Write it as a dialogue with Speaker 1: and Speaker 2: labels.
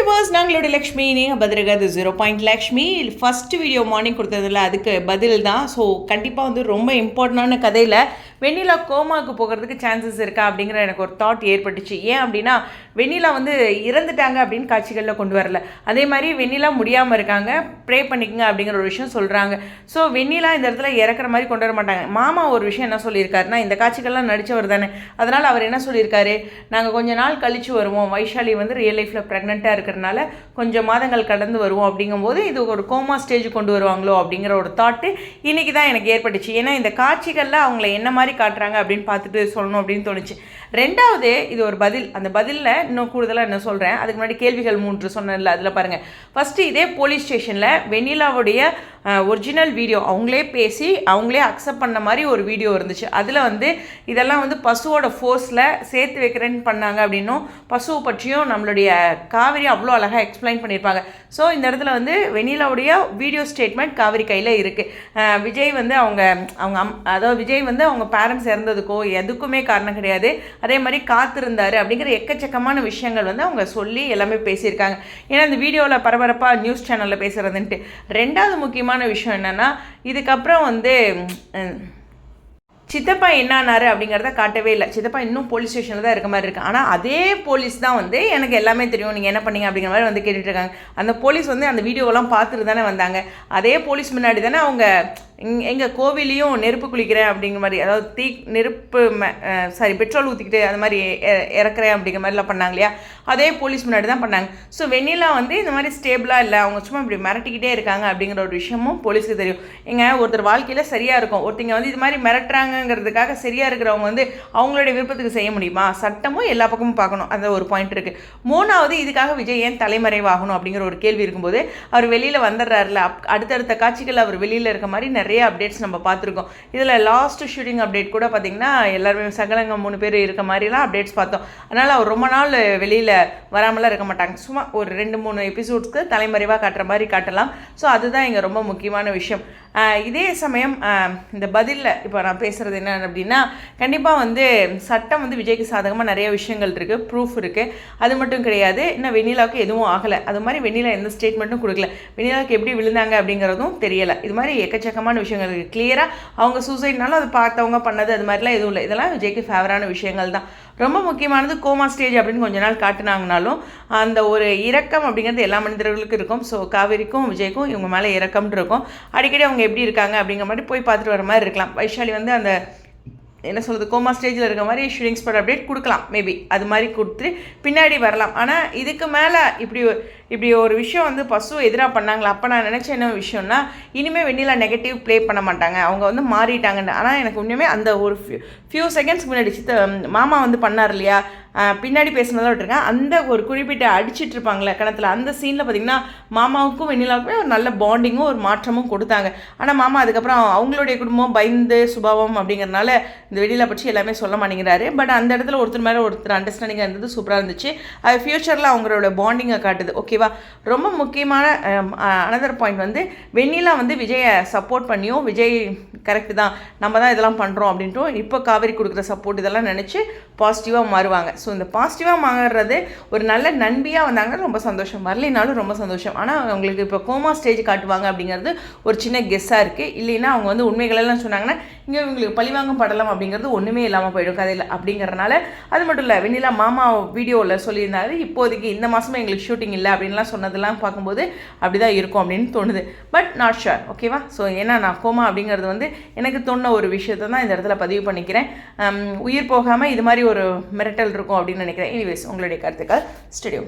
Speaker 1: Viewers நாங்களோட லக்ஷ்மி நீங்கள் பதிரகாது zero point Lakshmi. First video morning கொடுத்ததில்ல அதுக்கு பதில் தான். ஸோ கண்டிப்பாக வந்து ரொம்ப இம்பார்ட்டண்டான கதையில் வெண்ணிலா கோமாவுக்கு போகிறதுக்கு சான்சஸ் இருக்கா அப்படிங்கிற எனக்கு ஒரு தாட் ஏற்பட்டுச்சு. ஏன் அப்படின்னா வெண்ணிலா வந்து இறந்துட்டாங்க அப்படின்னு காட்சிகளில் கொண்டு வரல. அதே மாதிரி வெண்ணிலா முடியாமல் இருக்காங்க. ப்ரே பண்ணிக்கங்க அப்படிங்கிற ஒரு விஷயம் சொல்கிறாங்க ஸோ வெண்ணிலா இந்த இடத்துல இறக்குற மாதிரி கொண்டு வர மாட்டாங்க. மாமா ஒரு விஷயம் என்ன சொல்லியிருக்காருன்னா இந்த காட்சிகள்லாம் நடித்தவர் தானே. அதனால் அவர் என்ன சொல்லியிருக்காரு? நாங்கள் கொஞ்ச நாள் கழித்து வருவோம். வைஷாலி வந்து ரியல் லைஃப்பில் ப்ரெக்னெண்ட்டாக இருக்கிறனால கொஞ்சம் மாதங்கள் கடந்து வருவோம் அப்படிங்கும்போது இது ஒரு கோமா ஸ்டேஜ் கொண்டு வருவாங்களோ அப்படிங்கிற ஒரு தாட்டு இன்றைக்கி தான் எனக்கு ஏற்பட்டுச்சு. ஏன்னா இந்த காட்சிகளில் அவங்கள என்ன மாதிரி காட்டுறாங்க அப்படின்னு பார்த்துட்டு சொல்லணும் அப்படின்னு தோணுச்சு. ரெண்டாவது இது ஒரு பதில். அந்த பதிலில் இன்னும் கூடுதலாக என்ன சொல்கிறேன் அதுக்கு முன்னாடி கேள்விகள் மூன்று சொன்னேன்ல அதில் பாருங்கள் ஃபஸ்ட்டு இதே போலீஸ் ஸ்டேஷனில் வெண்ணிலாவுடைய ஒரிஜினல் வீடியோ அவங்களே பேசி அவங்களே அக்செப்ட் பண்ண மாதிரி ஒரு வீடியோ இருந்துச்சு. அதில் வந்து இதெல்லாம் வந்து பசுவோட ஃபோர்ஸில் சேர்த்து வைக்கிறேன்னு பண்ணாங்க அப்படின்னும் பசுவை பற்றியும் நம்மளுடைய காவிரி அவ்வளோ அழகாக எக்ஸ்பிளைன் பண்ணியிருப்பாங்க. ஸோ இந்த இடத்துல வந்து வெண்ணிலாவுடைய வீடியோ ஸ்டேட்மெண்ட் காவிரி கையில் இருக்குது விஜய் வந்து அவங்க அவங்க அம் அதாவது விஜய் வந்து அவங்க பேரண்ட்ஸ் இறந்ததுக்கோ எதுக்குமே காரணம் கிடையாது. அதே மாதிரி காத்திருந்தார் அப்படிங்கிற எக்கச்சக்கமான விஷயங்கள் வந்து அவங்க சொல்லி எல்லாமே பேசியிருக்காங்க. ஏன்னா இந்த வீடியோவில் பரபரப்பாக நியூஸ் சேனலில் பேசுகிறதுன்ட்டு ரெண்டாவது முக்கியமாக முக்கியமான விஷயம் என்னென்னா இதுக்கப்புறம் வந்து சித்தப்பா சித்தப்பா ஆனார் அப்படிங்கிறத காட்டவே இல்லை. சித்தப்பா இன்னும் போலீஸ் ஸ்டேஷனில் தான் இருக்க மாதிரி இருக்குது ஆனால் அதே போலீஸ் தான் வந்து எனக்கு எல்லாமே தெரியும். நீங்கள் என்ன பண்ணீங்க அப்படிங்கிற மாதிரி வந்து கேட்டுட்டு இருக்காங்க. அந்த போலீஸ் வந்து அந்த வீடியோவெல்லாம் பார்த்துட்டு தானே வந்தாங்க. அதே போலீஸ் முன்னாடி தானே அவங்க இங் எங்கள் கோவிலையும் நெருப்பு குளிக்கிறேன் அப்படிங்கிற மாதிரி அதாவது தீ நெருப்பு சாரி பெட்ரோல் ஊற்றிக்கிட்டு அந்த மாதிரி இறக்குறேன் அப்படிங்கிற மாதிரிலாம் பண்ணாங்க இல்லையா? அதே போலீஸ் முன்னாடி தான் பண்ணாங்க. ஸோ வெண்ணிலா வந்து இந்த மாதிரி ஸ்டேபிளாக இல்லை. அவங்க சும்மா இப்படி மிரட்டிக்கிட்டே இருக்காங்க அப்படிங்கிற ஒரு விஷயமும் போலீஸுக்கு தெரியும். எங்கள் ஒருத்தர் வாழ்க்கையில் சரியாக இருக்கும். ஒருத்தங்க வந்து இது மாதிரி மிரட்டுறாங்க மிரட்டுறாங்கங்கிறதுக்காக சரியாக இருக்கிறவங்க வந்து அவங்களுடைய விருப்பத்துக்கு செய்ய முடியுமா? சட்டமும் எல்லா பக்கமும் பார்க்கணும். அந்த ஒரு பாயிண்ட் இருக்குது மூணாவது இதுக்காக விஜய் ஏன் தலைமறைவாகணும் அப்படிங்கிற ஒரு கேள்வி இருக்கும்போது அவர் வெளியில் வந்துடுறாருல. அப் அடுத்தடுத்த காட்சிகள் அவர் வெளியில் இருக்க மாதிரி நிறைய அப்டேட்ஸ் நம்ம பார்த்துருக்கோம். இதில் லாஸ்ட் ஷூட்டிங் அப்டேட் கூட பார்த்திங்கன்னா எல்லாருமே சகலங்க மூணு பேர் இருக்க மாதிரிலாம் அப்டேட்ஸ் பார்த்தோம். அதனால் அவர் ரொம்ப நாள் வெளியில் வராமலாம் இருக்க மாட்டாங்க. சும்மா ஒரு ரெண்டு மூணு எபிசோட்ஸ்க்கு தலைமறைவாக காட்டுற மாதிரி காட்டலாம். ஸோ அதுதான் இங்கே ரொம்ப முக்கியமான விஷயம். இதே சமயம் இந்த பதிலில் இப்போ நான் பேசுகிறது என்ன அப்படின்னா கண்டிப்பாக வந்து சட்டம் வந்து விஜய்க்கு சாதகமாக நிறைய விஷயங்கள் இருக்குது ப்ரூஃப் இருக்குது அது மட்டும் கிடையாது இன்னும் வெண்ணிலாவுக்கு எதுவும் ஆகலை. அது மாதிரி வெண்ணிலா எந்த ஸ்டேட்மெண்ட்டும் கொடுக்கல. வெண்ணிலாவுக்கு எப்படி விழுந்தாங்க அப்படிங்கிறதும் தெரியலை. இது மாதிரி எக்கச்சக்கமான விஷயங்கள் இருக்குது கிளியராக அவங்க சூசைட்னாலும் அது பார்த்தவங்க பண்ணது அது மாதிரிலாம் எதுவும் இல்லை. இதெல்லாம் விஜய்க்கு ஃபேவரான விஷயங்கள் தான். ரொம்ப முக்கியமானது கோமா ஸ்டேஜ் அப்படின்னு கொஞ்ச நாள் காட்டினாங்கனாலும் அந்த ஒரு இரக்கம் அப்படிங்கிறது எல்லா மனிதர்களுக்கும் இருக்கும். ஸோ காவேரிக்கும் விஜய்க்கும் இவங்க மேலே இரக்கம்னு இருக்கும். அடிக்கடி அவங்க எப்படி இருக்காங்க அப்படிங்கிற மாதிரி போய் பார்த்துட்டு வர மாதிரி இருக்கலாம். வைஷாலி வந்து அந்த என்ன சொல்கிறது கோமா ஸ்டேஜில் இருக்க மாதிரி ஷூட்டிங் ஸ்பாட் அப்டேட் கொடுக்கலாம் மேபி அது மாதிரி கொடுத்து பின்னாடி வரலாம். ஆனால் இதுக்கு மேலே இப்படி இப்படி ஒரு விஷயம் வந்து பசு எதிராக பண்ணாங்களா? அப்போ நான் நினச்ச என்ன விஷயம்னா இனிமேல் வெண்ணிலா நெகட்டிவ் ப்ளே பண்ண மாட்டாங்க. அவங்க வந்து மாறிட்டாங்கன்னு. ஆனால் எனக்கு உண்மையுமே அந்த ஒரு ஃபியூ செகண்ட்ஸ் முன்னாடி சித்த மாமா வந்து பண்ணார் இல்லையா? பின்னாடி பேசினதாக விட்டுருக்கேன் அந்த ஒரு குறிப்பிட்ட அடிச்சிட்டு இருப்பாங்களே கணத்தில் அந்த சீனில் பார்த்தீங்கன்னா மாமாவுக்கும் வெண்ணிலாவுக்குமே ஒரு நல்ல பாண்டிங்கும் ஒரு மாற்றமும் கொடுத்தாங்க. ஆனால் மாமா அதுக்கப்புறம் அவங்களுடைய குடும்பம் பயந்து சுபாவம் அப்படிங்கிறனால இந்த வெண்ணிலா பற்றி எல்லாமே சொல்ல மாட்டேங்கிறாரு. பட் அந்த இடத்துல ஒருத்தர் மேலே ஒருத்தர் அண்டர்ஸ்டாண்டிங்காக இருந்தது சூப்பராக இருந்துச்சு. அது ஃப்யூச்சரில் அவங்களோட பாண்டிங்கை காட்டுது. ஓகேவா ரொம்ப முக்கியமான அனதர் பாயிண்ட் வந்து வெண்ணிலா வந்து விஜயை சப்போர்ட் பண்ணியும் விஜய் கரெக்டு தான். நம்ம தான் இதெல்லாம் பண்ணுறோம் அப்படின்ட்டும் இப்போ காவேரி கொடுக்குற சப்போர்ட் இதெல்லாம் நினச்சி பாசிட்டிவாக மாறுவாங்க. ஸோ இந்த பாசிட்டிவாக மாறுறது ஒரு நல்ல நண்பியாக வந்தாங்கன்னா ரொம்ப சந்தோஷம். வரலைனாலும் ரொம்ப சந்தோஷம். ஆனால் அவங்களுக்கு இப்போ கோமா ஸ்டேஜ் காட்டுவாங்க அப்படிங்கிறது ஒரு சின்ன கெஸ்ஸாக இருக்குது இல்லைன்னா அவங்க வந்து உண்மைகளெல்லாம் சொன்னாங்கன்னா இங்கே இவங்களுக்கு பழிவாங்கம் படலாம் அப்படிங்கிறது ஒன்றுமே இல்லாமல் போயிடும். கதையில் அப்படிங்கிறனால அது மட்டும் இல்லை வெண்ணிலா மாமா வீடியோவில் சொல்லியிருந்தாரு இப்போதைக்கு இந்த மாதமே எங்களுக்கு ஷூட்டிங் இல்லை அப்படின்லாம் சொன்னதெல்லாம் பார்க்கும்போது அப்படி தான் இருக்கும் அப்படின்னு தோணுது. பட் நாட் ஷுர் ஓகேவா ஸோ ஏன்னா நான் கோமா அப்படிங்கிறது வந்து எனக்கு தோணுன ஒரு விஷயத்தை தான் இந்த இடத்துல பதிவு பண்ணிக்கிறேன். உயிர் போகாமல் இது மாதிரி ஒரு மிரட்டல் இருக்கும். இருக்கும் அப்படின்னு நினைக்கிறேன். எனிவேஸ் உங்களுடைய கருத்துக்கள். ஸ்டுடியோ